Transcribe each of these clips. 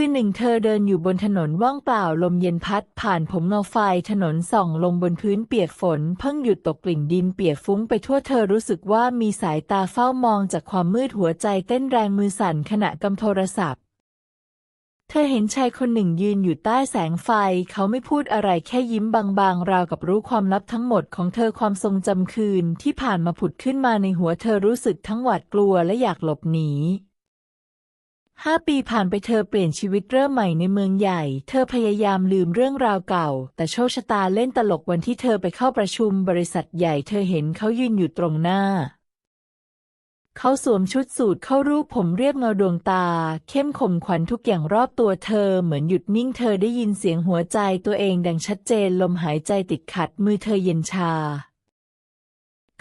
คืนหนึ่งเธอเดินอยู่บนถนนว่างเปล่าลมเย็นพัด ผ่านผมเงาไฟถนนส่องลงบนพื้นเปียกฝน เพิ่งหยุดตกกลิ่นดินเปียกฟุ้งไปทั่วเธอรู้สึกว่ามีสายตาเฝ้ามองจากความมืดหัวใจเต้นแรงมือสั่นขณะกำโทรศัพท์ เธอเห็นชายคนหนึ่งยืนอยู่ใต้แสงไฟ เขาไม่พูดอะไรแค่ยิ้มบางๆ ราวกับรู้ความลับทั้งหมดของเธอความทรงจำคืนที่ผ่านมาผุดขึ้นมาในหัวเธอรู้สึกทั้งหวาดกลัวและอยากหลบหนี ห้าปีผ่านไปเธอเปลี่ยนชีวิตเริ่มใหม่ในเมืองใหญ่ เธอพยายามลืมเรื่องราวเก่า แต่โชคชะตาเล่นตลกวันที่เธอไปเข้าประชุมบริษัทใหญ่ เธอเห็นเขายืนอยู่ตรงหน้า เขาสวมชุดสูทเข้ารูปผมเรียบเงาดวงตา เข้มข่มขวัญทุกอย่างรอบตัวเธอเหมือนหยุดนิ่งเธอได้ยินเสียงหัวใจตัวเองดังชัดเจนลมหายใจติดขัดมือเธอเย็นชา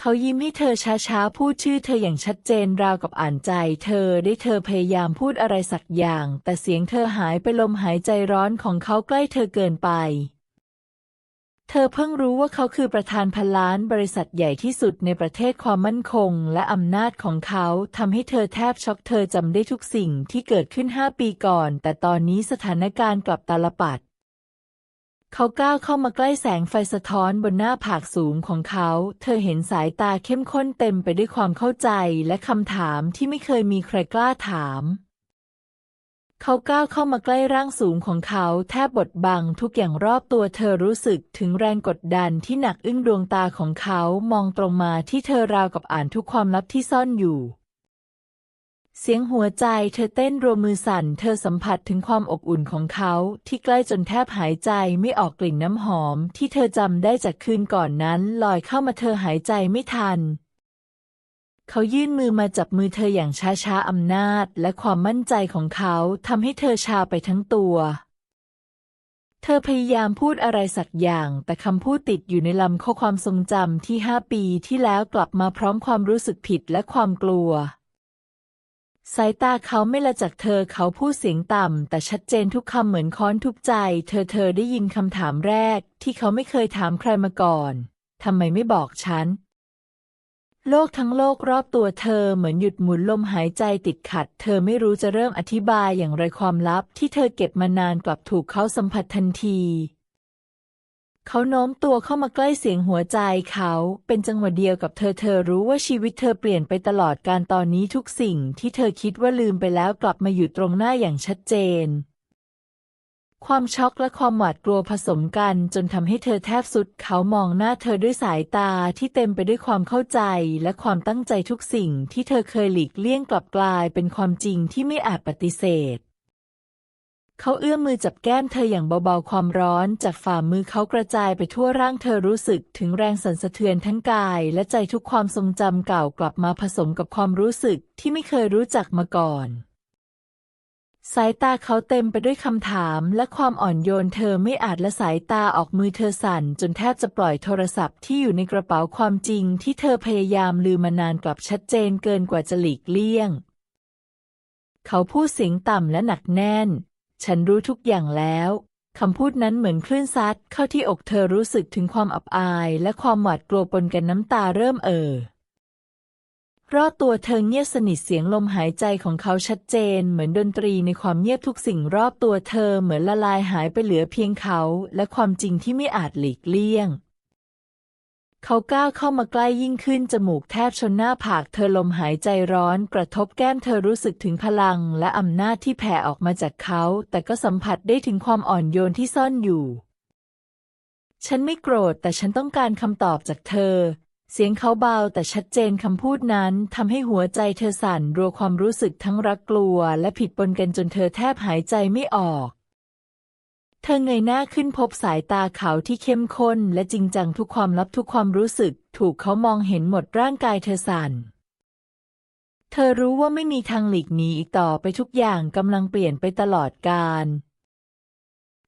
เขายิ้มให้เธอช้าๆ พูดชื่อเธออย่างชัดเจนราวกับอ่านใจ เธอได้เธอพยายามพูดอะไรสักอย่าง แต่เสียงเธอหายไปลมหายใจร้อนของเขาใกล้เธอเกินไป เธอเพิ่งรู้ว่าเขาคือประธานพันล้านบริษัทใหญ่ที่สุดในประเทศความมั่นคง และอำนาจของเขาทำให้เธอแทบช็อกเธอจำได้ทุกสิ่งที่เกิดขึ้นห้าปีก่อน แต่ตอนนี้สถานการณ์กลับตาลปัด เขาก้าวเข้ามาใกล้แสงไฟสะท้อนบนหน้าผากสูงของเขา เธอเห็นสายตาเข้มข้นเต็มไปด้วยความเข้าใจและคำถามที่ไม่เคยมีใครกล้าถาม เขาก้าวเข้ามาใกล้ร่างสูงของเขาแทบบดบังทุกอย่างรอบตัวเธอรู้สึกถึงแรงกดดันที่หนักอึ้งดวงตาของเขามองตรงมาที่เธอราวกับอ่านทุกความลับที่ซ่อนอยู่ เสียงหัวใจเธอเต้นรัวมือสั่น เธอสัมผัสถึงความอบอุ่นของเขาที่ใกล้จนแทบหายใจไม่ออกกลิ่นน้ำหอม ที่เธอจำได้จากคืนก่อนนั้น ลอยเข้ามาเธอหายใจไม่ทัน เขายื่นมือมาจับมือเธออย่างช้าๆอำนาจ และความมั่นใจของเขาทำให้เธอชาไปทั้งตัว เธอพยายามพูดอะไรสักอย่าง แต่คำพูดติดอยู่ในลำข้อความทรงจำที่ห้าปีที่แล้วกลับมาพร้อมความรู้สึกผิดและความกลัว สายตาเขาไม่ละจากเธอเขาพูดเสียงต่ำ แต่ชัดเจนทุกคำเหมือนค้อนทุกใจ เธอเธอได้ยินคำถามแรก ที่เขาไม่เคยถามใครมาก่อนทำไมไม่บอกฉัน โลกทั้งโลกรอบตัวเธอเหมือนหยุดหมุนลมหายใจติดขัด เธอไม่รู้จะเริ่มอธิบายอย่างไรความลับ ที่เธอเก็บมานานกลับถูกเขาสัมผัสทันที เขาโน้มตัวเข้ามาใกล้เสียงหัวใจเขา เป็นจังหวะเดียวกับเธอเธอรู้ว่าชีวิตเธอเปลี่ยนไปตลอดการตอนนี้ทุกสิ่งที่เธอคิดว่าลืมไปแล้วกลับมาอยู่ตรงหน้าอย่างชัดเจน ความช็อกและความหวาดกลัวผสมกัน จนทำให้เธอแทบสุด เขามองหน้าเธอด้วยสายตาที่เต็มไปด้วยความเข้าใจ และความตั้งใจทุกสิ่งที่เธอเคยหลีกเลี่ยงกลับกลายเป็นความจริงที่ไม่อาจปฏิเสธ เขาเอื้อมมือจับแก้มเธออย่างเบาๆ ความร้อนจากฝ่ามือเขากระจายไปทั่วร่างเธอรู้สึกถึงแรงสั่นสะเทือนทั้งกาย และใจทุกความทรงจำเก่ากลับมาผสมกับความรู้สึกที่ไม่เคยรู้จักมาก่อน สายตาเขาเต็มไปด้วยคำถามและความอ่อนโยนเธอไม่อาจละสายตาออกมือเธอสั่น จนแทบจะปล่อยโทรศัพท์ที่อยู่ในกระเป๋าความจริงที่เธอพยายามลืมมานานกลับชัดเจนเกินกว่าจะหลีกเลี่ยง เขาพูดเสียงต่ำและหนักแน่น ฉันรู้ทุกอย่างแล้วคำพูดนั้นเหมือนคลื่นซัดเข้าที่อกเธอรู้สึกถึงความอับอาย และความหวาดกลัวปนกันน้ำตาเริ่มเอ่อรอบตัวเธอเงียบสนิทเสียงลมหายใจของเขาชัดเจน เหมือนดนตรีในความเงียบทุกสิ่งรอบตัวเธอเหมือนละลายหายไปเหลือเพียงเขา และความจริงที่ไม่อาจหลีกเลี่ยง เขาก้าวเข้ามาใกล้ยิ่งขึ้นจมูกแทบชนหน้าผากเธอลมหายใจร้อนกระทบแก้มเธอรู้สึกถึงพลังและอำนาจที่แผ่ออกมาจากเขา แต่ก็สัมผัสได้ถึงความอ่อนโยนที่ซ่อนอยู่ ฉันไม่โกรธแต่ฉันต้องการคำตอบจากเธอ เสียงเขาเบาแต่ชัดเจนคำพูดนั้นทำให้หัวใจเธอสั่นรัวความรู้สึกทั้งรักกลัว และผิดปนกันจนเธอแทบหายใจไม่ออก เธอเงยหน้าขึ้นพบสายตาเขาที่เข้มข้น และจริงจังทุกความลับทุกความรู้สึก ถูกเขามองเห็นหมดร่างกายเธอสั่น เธอรู้ว่าไม่มีทางหลีกหนีอีกต่อไปทุกอย่างกำลังเปลี่ยนไปตลอดกาล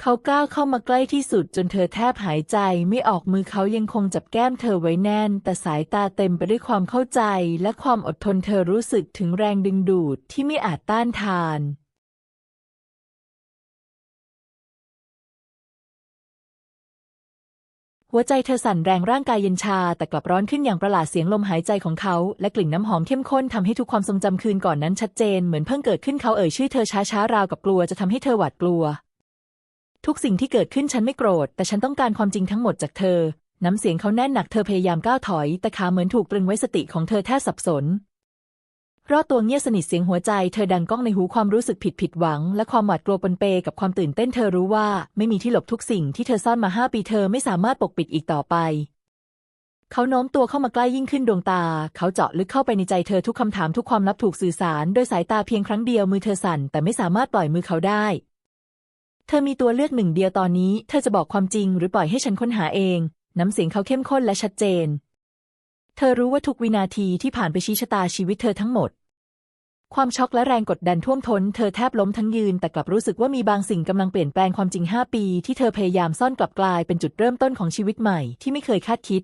เขาก้าวเข้ามาใกล้ที่สุดจนเธอแทบหายใจไม่ออกมือเขายังคงจับแก้มเธอไว้แน่น แต่สายตาเต็มไปด้วยความเข้าใจ และความอดทนเธอรู้สึกถึงแรงดึงดูดที่ไม่อาจต้านทาน หัวใจเธอสั่นแรงร่างกายเย็นชา แต่กลับร้อนขึ้นอย่างประหลาดเสียงลมหายใจของเขา และกลิ่นน้ำหอมเข้มข้นทำให้ทุกความทรงจำคืนก่อนนั้นชัดเจนเหมือนเพิ่งเกิดขึ้นเขาเอ่ยชื่อเธอช้าๆราวกับกลัวจะทำให้เธอหวาดกลัว ทุกสิ่งที่เกิดขึ้นฉันไม่โกรธ แต่ฉันต้องการความจริงทั้งหมดจากเธอ น้ำเสียงเขาแน่นหนักเธอพยายามก้าวถอย แต่ขาเหมือนถูกตรึงไว้สติของเธอแทบสับสน รอดตัวเงียบสนิทเสียงหัวใจเธอดังก้องในหูความรู้สึกผิดผิดหวัง และความหวาดกลัวปนเปกับความตื่นเต้นเธอรู้ว่า ไม่มีที่หลบทุกสิ่งที่เธอซ่อนมาห้าปีเธอไม่สามารถปกปิดอีกต่อไป เขาโน้มตัวเข้ามาใกล้ยิ่งขึ้นดวงตา เขาเจาะลึกเข้าไปในใจเธอทุกคำถามทุกความลับถูกสื่อสารโดยสายตาเพียงครั้งเดียวมือเธอสั่นแต่ไม่สามารถปล่อยมือเขาได้ เธอมีตัวเลือกหนึ่งเดียวตอนนี้ เธอจะบอกความจริงหรือปล่อยให้ฉันค้นหาเอง น้ำเสียงเขาเข้มข้นและชัดเจน เธอรู้ว่าทุกวินาทีที่ผ่านไปชี้ชะตาชีวิตเธอทั้งหมด ความช็อกและแรงกดดันท่วมท้นเธอแทบล้มทั้งยืนแต่กลับรู้สึกว่ามีบางสิ่งกำลังเปลี่ยนแปลงความจริงห้าปี ที่เธอพยายามซ่อนกลับกลายเป็นจุดเริ่มต้นของชีวิตใหม่ที่ไม่เคยคาดคิด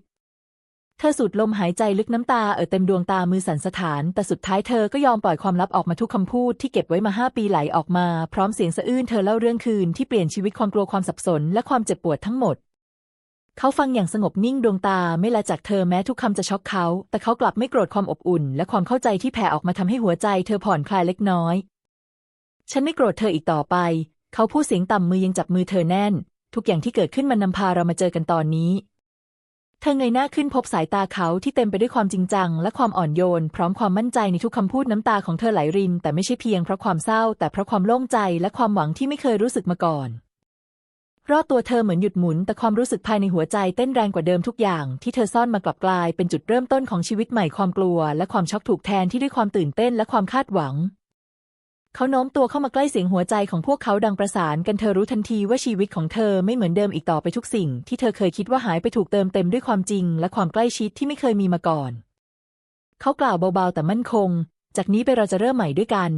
เธอสูดลมหายใจลึกน้ำตาเอ่อเต็มดวงตามือสั่นสะท้าน แต่สุดท้ายเธอก็ยอมปล่อยความลับออกมาทุกคำพูดที่เก็บไว้มาห้าปีไหลออกมา พร้อมเสียงสะอื้นเธอเล่าเรื่องคืนที่เปลี่ยนชีวิตความกลัวความสับสนและความเจ็บปวดทั้งหมด เขาฟังอย่างสงบนิ่งดวงตาไม่ละจากเธอแม้ทุกคำจะช็อกเขา แต่เขากลับไม่โกรธความอบอุ่น และความเข้าใจที่แผ่ออกมาทำให้หัวใจเธอผ่อนคลายเล็กน้อย ฉันไม่โกรธเธออีกต่อไป เขาพูดเสียงต่ำมือยังจับมือเธอแน่น ทุกอย่างที่เกิดขึ้นมันนำพาเรามาเจอกันตอนนี้ เธอเงยหน้าขึ้นพบสายตาเขาที่เต็มไปด้วยความจริงจัง และความอ่อนโยน พร้อมความมั่นใจในทุกคำพูดน้ำตาของเธอไหลริน แต่ไม่ใช่เพียงเพราะความเศร้า แต่เพราะความโล่งใจและความหวังที่ไม่เคยรู้สึกมาก่อน รอบตัวเธอเหมือนหยุดหมุน แต่ความรู้สึกภายในหัวใจเต้นแรงกว่าเดิมทุกอย่าง ที่เธอซ่อนมากลับกลายเป็นจุดเริ่มต้นของชีวิตใหม่ความกลัว และความช็อกถูกแทนที่ด้วยความตื่นเต้นและความคาดหวัง เขาโน้มตัวเข้ามาใกล้เสียงหัวใจของพวกเขาดังประสานกันเธอรู้ทันทีว่าชีวิตของเธอไม่เหมือนเดิมอีกต่อไปทุกสิ่ง ที่เธอเคยคิดว่าหายไปถูกเติมเต็มด้วยความจริง และความใกล้ชิดที่ไม่เคยมีมาก่อน เขากล่าวเบาๆแต่มั่นคง จากนี้ไปเราจะเริ่มใหม่ด้วยกัน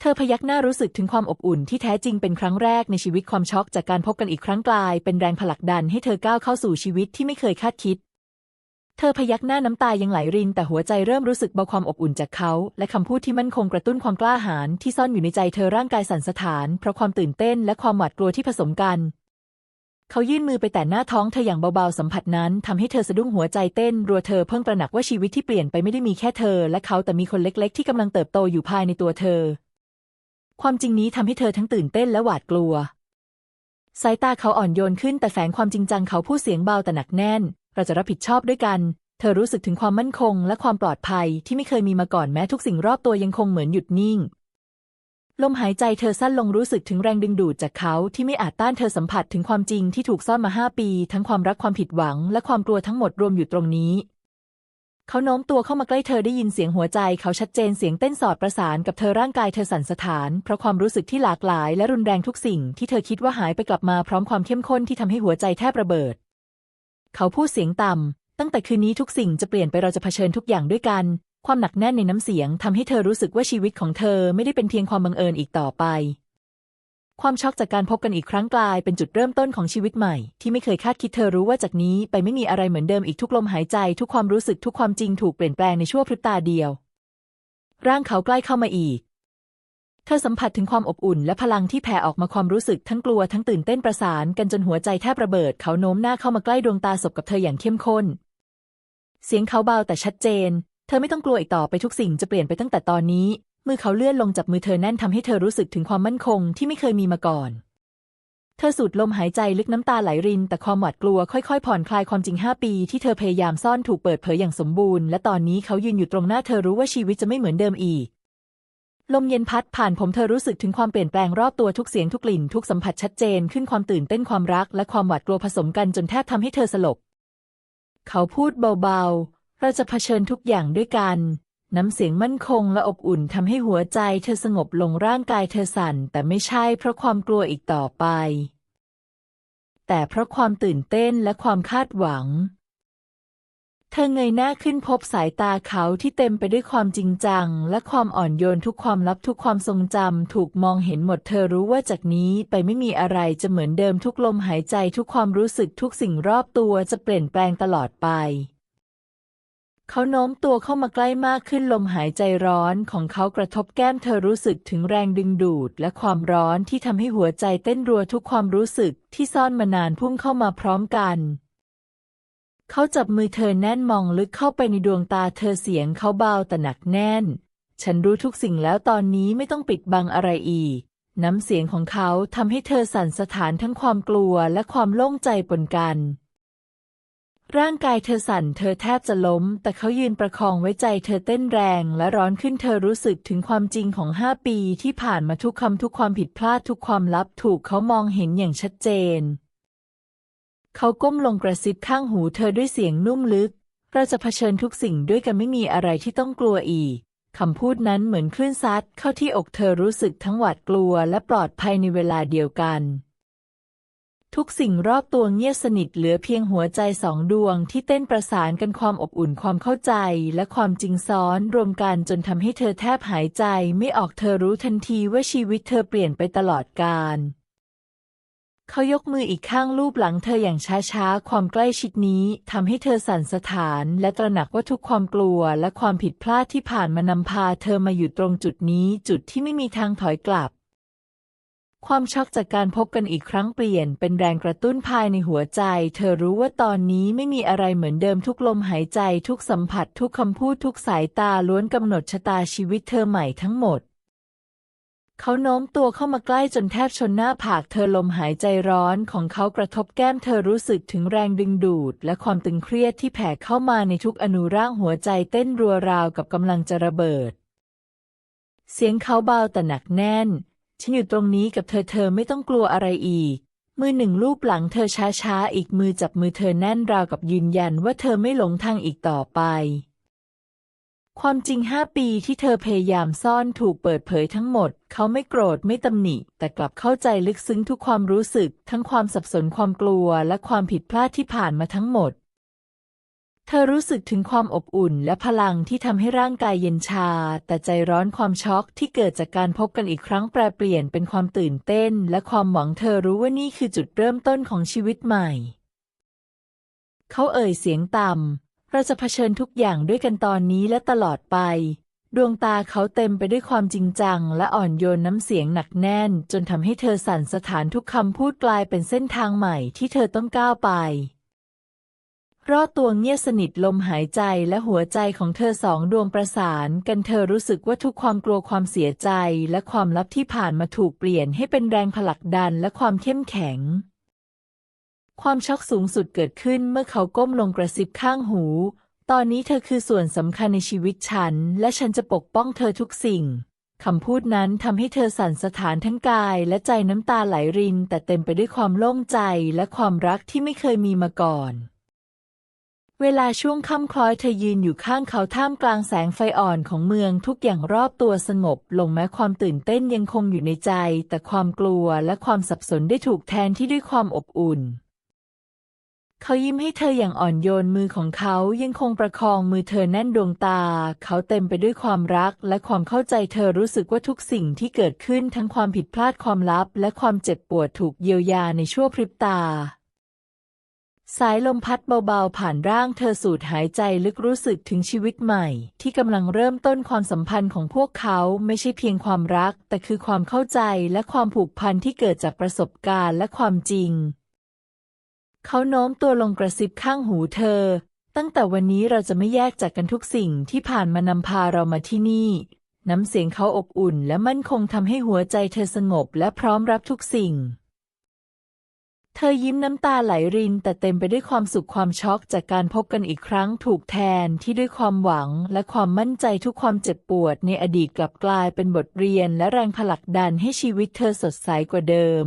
เธอพยักหน้ารู้สึกถึงความอบอุ่นที่แท้จริงเป็นครั้งแรกในชีวิตความช็อกจากการพบกันอีกครั้งกลาย เป็นแรงผลักดันให้เธอก้าวเข้าสู่ชีวิตที่ไม่เคยคาดคิด เธอพยักหน้าน้ำตายังไหลริน แต่หัวใจเริ่มรู้สึกเบาความอบอุ่นจากเขา และคำพูดที่มั่นคงกระตุ้นความกล้าหาญที่ซ่อนอยู่ในใจเธอร่างกายสั่นสะท้าน เพราะความตื่นเต้นและความหวาดกลัวที่ผสมกันเขายื่นมือไปแตะหน้าท้องเธออย่างเบาๆสัมผัสนั้นทำให้เธอสะดุ้งหัวใจเต้น รัวเธอเพิ่งตระหนักว่าชีวิตที่เปลี่ยนไปไม่ได้มีแค่เธอ และเขาแต่มีคนเล็กๆ ที่กำลังเติบโตอยู่ภายในตัวเธอ ความจริงนี้ทำให้เธอทั้งตื่นเต้นและหวาดกลัว สายตาเขาอ่อนโยนขึ้นแต่แฝงความจริงจังเขาพูดเสียงเบาแต่หนักแน่น เราจะรับผิดชอบด้วยกัน เธอรู้สึกถึงความมั่นคง และความปลอดภัยที่ไม่เคยมีมาก่อนแม้ทุกสิ่งรอบตัวยังคงเหมือนหยุดนิ่ง ลมหายใจเธอสั้นลงรู้สึกถึงแรงดึงดูดจากเขาที่ไม่อาจต้านเธอสัมผัสถึงความจริงที่ถูกซ่อนมาห้าปี ทั้งความรักความผิดหวัง และความกลัวทั้งหมดรวมอยู่ตรงนี้ เขาโน้มตัวเข้ามาใกล้เธอได้ยินเสียงหัวใจเขาชัดเจนเสียงเต้นสอดประสานกับเธอร่างกายเธอสั่นสะท้าน เพราะความรู้สึกที่หลากหลายและรุนแรงทุกสิ่งที่เธอคิดว่าหายไปกลับมาพร้อมความเข้มข้นที่ทำให้หัวใจแทบระเบิด เขาพูดเสียงต่ำตั้งแต่คืนนี้ทุกสิ่งจะเปลี่ยนไปเราจะเผชิญทุกอย่างด้วยกัน ความหนักแน่นในน้ำเสียงทำให้เธอรู้สึกว่าชีวิตของเธอไม่ได้เป็นเพียงความบังเอิญอีกต่อไป ความช็อกจากการพบกันอีกครั้งกลายเป็นจุดเริ่มต้นของชีวิตใหม่ ที่ไม่เคยคาดคิดเธอรู้ว่าจากนี้ไปไม่มีอะไรเหมือนเดิมอีกทุกลมหายใจ ทุกความรู้สึกทุกความจริงถูกเปลี่ยนแปลงในชั่วพริบตาเดียว ร่างเขาใกล้เข้ามาอีก เธอสัมผัสถึงความอบอุ่นและพลังที่แผ่ออกมาความรู้สึกทั้งกลัวทั้งตื่นเต้นประสานกันจนหัวใจแทบระเบิด เขาโน้มหน้าเข้ามาใกล้ดวงตาสบกับเธออย่างเข้มข้น เสียงเขาเบาแต่ชัดเจน เธอไม่ต้องกลัวอีกต่อไปทุกสิ่งจะเปลี่ยนไปตั้งแต่ตอนนี้ มือเขาเลื่อนลงจับมือเธอแน่นทำให้เธอรู้สึกถึงความมั่นคงที่ไม่เคยมีมาก่อน เธอสูดลมหายใจลึกน้ำตาไหลริน แต่ความหวาดกลัวค่อยๆ ผ่อนคลายความจริงห้าปีที่เธอพยายามซ่อนถูกเปิดเผยอย่างสมบูรณ์ และตอนนี้เขายืนอยู่ตรงหน้าเธอรู้ว่าชีวิตจะไม่เหมือนเดิมอีกลมเย็นพัดผ่านผมเธอรู้สึกถึงความเปลี่ยนแปลงรอบตัวทุกเสียงทุกกลิ่นทุกสัมผัสชัดเจนขึ้นความตื่นเต้นความรักและความหวาดกลัวผสมกันจนแทบทำให้เธอสลบ เขาพูดเบาๆ เราจะเผชิญทุกอย่างด้วยกัน น้ำเสียงมั่นคงและอบอุ่นทำให้หัวใจเธอสงบลงร่างกายเธอสั่น แต่ไม่ใช่เพราะความกลัวอีกต่อไป แต่เพราะความตื่นเต้นและความคาดหวัง เธอเงยหน้าขึ้นพบสายตาเขาที่เต็มไปด้วยความจริงจัง และความอ่อนโยนทุกความลับทุกความทรงจำถูกมองเห็นหมดเธอรู้ว่าจากนี้ไปไม่มีอะไรจะเหมือนเดิมทุกลมหายใจทุกความรู้สึกทุกสิ่งรอบตัวจะเปลี่ยนแปลงตลอดไป เขาโน้มตัวเข้ามาใกล้มากขึ้นลมหายใจร้อนของเขากระทบแก้มเธอรู้สึกถึงแรงดึงดูด และความร้อนที่ทำให้หัวใจเต้นรัวทุกความรู้สึกที่ซ่อนมานานพุ่งเข้ามาพร้อมกัน เขาจับมือเธอแน่นมองลึกเข้าไปในดวงตาเธอเสียงเขาเบาแต่หนักแน่น ฉันรู้ทุกสิ่งแล้วตอนนี้ไม่ต้องปิดบังอะไรอีก น้ำเสียงของเขาทำให้เธอสั่นสะท้านทั้งความกลัวและความโล่งใจปนกัน ร่างกายเธอสั่นเธอแทบจะล้ม แต่เขายืนประคองไว้ใจเธอเต้นแรงและร้อนขึ้นเธอรู้สึกถึงความจริงของห้าปีที่ผ่านมาทุกคำทุกความผิดพลาดทุกความลับถูกเขามองเห็นอย่างชัดเจน เขาก้มลงกระซิบข้างหูเธอด้วยเสียงนุ่มลึก เราจะเผชิญทุกสิ่งด้วยกันไม่มีอะไรที่ต้องกลัวอีกคำพูดนั้นเหมือนคลื่นซัดเข้าที่อกเธอรู้สึกทั้งหวาดกลัวและปลอดภัยในเวลาเดียวกัน ทุกสิ่งรอบตัวเงียบสนิทเหลือเพียงหัวใจสองดวงที่เต้นประสานกันความอบอุ่นความเข้าใจและความจริงซ้อนรวมกันจนทำให้เธอแทบหายใจไม่ออกเธอรู้ทันทีว่าชีวิตเธอเปลี่ยนไปตลอดกาลเขายกมืออีกข้างลูบหลังเธออย่างช้าๆ ความใกล้ชิดนี้ทำให้เธอสั่นสะท้านและตระหนักว่าทุกความกลัวและความผิดพลาดที่ผ่านมานำพาเธอมาอยู่ตรงจุดนี้จุดที่ไม่มีทางถอยกลับ ความช็อกจากการพบกันอีกครั้งเปลี่ยนเป็นแรงกระตุ้นภายในหัวใจ เธอรู้ว่าตอนนี้ไม่มีอะไรเหมือนเดิมทุกลมหายใจทุกสัมผัสทุกคำพูดทุกสายตาล้วนกำหนดชะตาชีวิตเธอใหม่ทั้งหมด เขาโน้มตัวเข้ามาใกล้จนแทบชนหน้าผากเธอลมหายใจร้อนของเขากระทบแก้มเธอรู้สึกถึงแรงดึงดูด และความตึงเครียดที่แผ่เข้ามาในทุกอนูร่างหัวใจเต้นรัวราวกับกำลังจะระเบิด เสียงเขาเบาแต่หนักแน่น ฉันอยู่ตรงนี้กับเธอเธอไม่ต้องกลัวอะไรอีก มือหนึ่งลูบหลังเธอช้าๆ อีกมือจับมือเธอแน่นราวกับยืนยันว่าเธอไม่หลงทางอีกต่อไป ความจริงห้าปีที่เธอพยายามซ่อนถูกเปิดเผยทั้งหมด เขาไม่โกรธไม่ตำหนิ แต่กลับเข้าใจลึกซึ้งทุกความรู้สึก ทั้งความสับสนความกลัวและความผิดพลาดที่ผ่านมาทั้งหมด เธอรู้สึกถึงความอบอุ่นและพลังที่ทำให้ร่างกายเย็นชา แต่ใจร้อนความช็อกที่เกิดจากการพบกันอีกครั้งแปรเปลี่ยนเป็นความตื่นเต้น และความหวังเธอรู้ว่านี่คือจุดเริ่มต้นของชีวิตใหม่ เขาเอ่ยเสียงต่ำ เราจะเผชิญทุกอย่างด้วยกันตอนนี้และตลอดไป ดวงตาเขาเต็มไปด้วยความจริงจัง และอ่อนโยนน้ำเสียงหนักแน่น จนทำให้เธอสั่นสะท้านทุกคำพูดกลายเป็นเส้นทางใหม่ที่เธอต้องก้าวไป รอดตัวเงียบสนิทลมหายใจและหัวใจของเธอสองดวงประสานกันเธอรู้สึกว่าทุกความกลัวความเสียใจและความลับที่ผ่านมาถูกเปลี่ยนให้เป็นแรงผลักดันและความเข้มแข็ง ความช็อกสูงสุดเกิดขึ้นเมื่อเขาก้มลงกระซิบข้างหู ตอนนี้เธอคือส่วนสำคัญในชีวิตฉัน และฉันจะปกป้องเธอทุกสิ่งคำพูดนั้นทำให้เธอสั่นสะท้านทั้งกายและใจน้ำตาไหลริน แต่เต็มไปด้วยความโล่งใจและความรักที่ไม่เคยมีมาก่อน เวลาช่วงค่ำคล้อยเธอยืนอยู่ข้างเขาท่ามกลางแสงไฟอ่อนของเมืองทุกอย่างรอบตัวสงบลงแม้ความตื่นเต้นยังคงอยู่ในใจ แต่ความกลัวและความสับสนได้ถูกแทนที่ด้วยความอบอุ่น เขายิ้มให้เธออย่างอ่อนโยนมือของเขายังคงประคองมือเธอแน่นดวงตา เขาเต็มไปด้วยความรักและความเข้าใจเธอรู้สึกว่าทุกสิ่งที่เกิดขึ้นทั้งความผิดพลาดความลับ และความเจ็บปวดถูกเยียวยาในชั่วพริบตา สายลมพัดเบาๆ ผ่านร่างเธอสูดหายใจลึกรู้สึกถึงชีวิตใหม่ ที่กำลังเริ่มต้นความสัมพันธ์ของพวกเขาไม่ใช่เพียงความรัก แต่คือความเข้าใจและความผูกพันที่เกิดจากประสบการณ์และความจริง เขาโน้มตัวลงกระซิบข้างหูเธอ ตั้งแต่วันนี้เราจะไม่แยกจากกันทุกสิ่งที่ผ่านมานำพาเรามาที่นี่ น้ำเสียงเขาอบอุ่น และมั่นคงทำให้หัวใจเธอสงบและพร้อมรับทุกสิ่ง เธอยิ้มน้ำตาไหลริน แต่เต็มไปด้วยความสุขความช็อกจากการพบกันอีกครั้งถูกแทนที่ด้วยความหวังและความมั่นใจทุกความเจ็บปวดในอดีตกลับกลายเป็นบทเรียนและแรงผลักดันให้ชีวิตเธอสดใสกว่าเดิม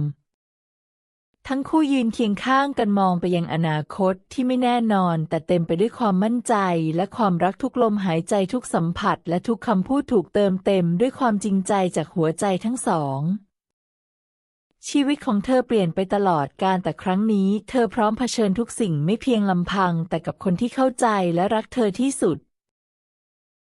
ทั้งคู่ยืนเคียงข้างกันมองไปยังอนาคตที่ไม่แน่นอน แต่เต็มไปด้วยความมั่นใจ และความรักทุกลมหายใจทุกสัมผัส และทุกคำพูดถูกเติมเต็มด้วยความจริงใจจากหัวใจทั้งสอง ชีวิตของเธอเปลี่ยนไปตลอดการแต่ครั้งนี้ เธอพร้อมเผชิญทุกสิ่งไม่เพียงลำพัง แต่กับคนที่เข้าใจและรักเธอที่สุด